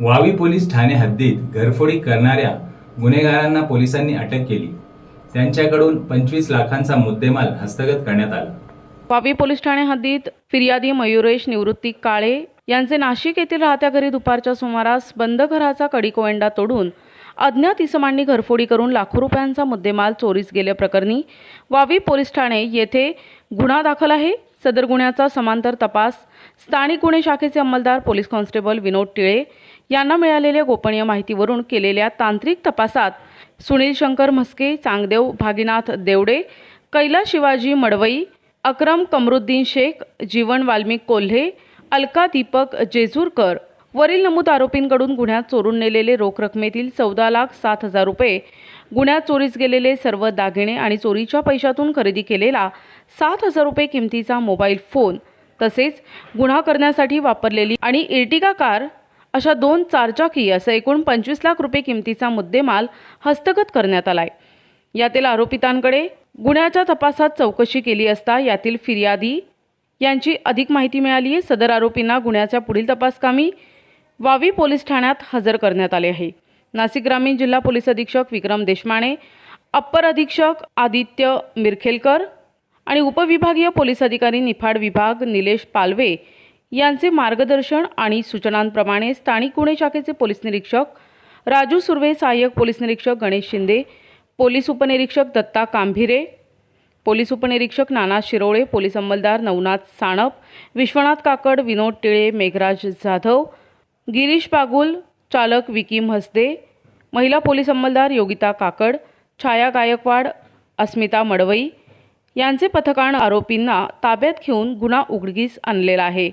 वावी police Thane हद्दीत घरफोडी करणाऱ्या गुन्हेगारांना पोलिसांनी अटक केली. त्यांच्याकडून पंचवीस लाखांचा मुद्देमाल हस्तगत करण्यात आला. वावी पोलीस ठाणे हद्दीत फिर्यादी मयुरेश निवृत्ती काळे यांचे नाशिक येथील राहत्या घरी दुपारच्या सुमारास बंद घराचा कडीकोवेंडा तोडून अज्ञात इसमांनी घरफोडी करून लाखो रुपयांचा मुद्देमाल चोरीस गेल्याप्रकरणी वावी पोलीस ठाणे येथे गुन्हा दाखल आहे. सदर गुन्ह्याचा समांतर तपास स्थानिक गुन्हे शाखेचे अंमलदार पोलीस कॉन्स्टेबल विनोद टिळे यांना मिळालेल्या गोपनीय माहितीवरून केलेल्या तांत्रिक तपासात सुनील शंकर म्हस्के चांगदेव भागीनाथ देवडे कैला शिवाजी मडवई अक्रम कमरुद्दीन शेख जीवन वाल्मिक कोल्हे अलका दीपक जेजूरकर वरील नमूद आरोपींकडून गुन्ह्यात चोरून नेलेले रोख रकमेतील चौदा लाख सात हजार रुपये गुन्ह्यात चोरीस गेलेले सर्व दागिने आणि चोरीच्या पैशातून खरेदी केलेला सात हजार रुपये किमतीचा मोबाईल फोन तसेच गुन्हा करण्यासाठी वापरलेली आणि इर्टिगा कार अशा दोन चारचाकी असं एकूण पंचवीस लाख रुपये किमतीचा मुद्देमाल हस्तगत करण्यात आलाय. यातील आरोपितांकडे गुन्ह्याच्या तपासात चौकशी केली असता यातील फिर्यादी यांची अधिक माहिती मिळाली आहे सदर आरोपींना गुन्ह्याच्या पुढील तपासकामी वावी पोलीस ठाण्यात हजर करण्यात आले आहे. नाशिक ग्रामीण जिल्हा पोलीस अधीक्षक विक्रम देशमाने अप्पर अधीक्षक आदित्य मिरखेलकर आणि उपविभागीय पोलीस अधिकारी निफाड विभाग निलेश पालवे यांचे मार्गदर्शन आणि सूचनांप्रमाणे स्थानिक गुन्हे शाखेचे पोलीस निरीक्षक राजू सुर्वे सहाय्यक पोलीस निरीक्षक गणेश शिंदे पोलीस उपनिरीक्षक दत्ता कांभिरे पोलीस उपनिरीक्षक नाना शिरोळे पोलीस अंमलदार नवनाथ साणप विश्वनाथ काकड विनोद टिळे मेघराज जाधव गिरीश पागुल चालक विकी म्हसदे महिला पोलीस अंमलदार योगिता काकड छाया गायकवाड अस्मिता मडवई यांचे पथकानं आरोपींना ताब्यात घेऊन गुन्हा उघडकीस आणलेला आहे.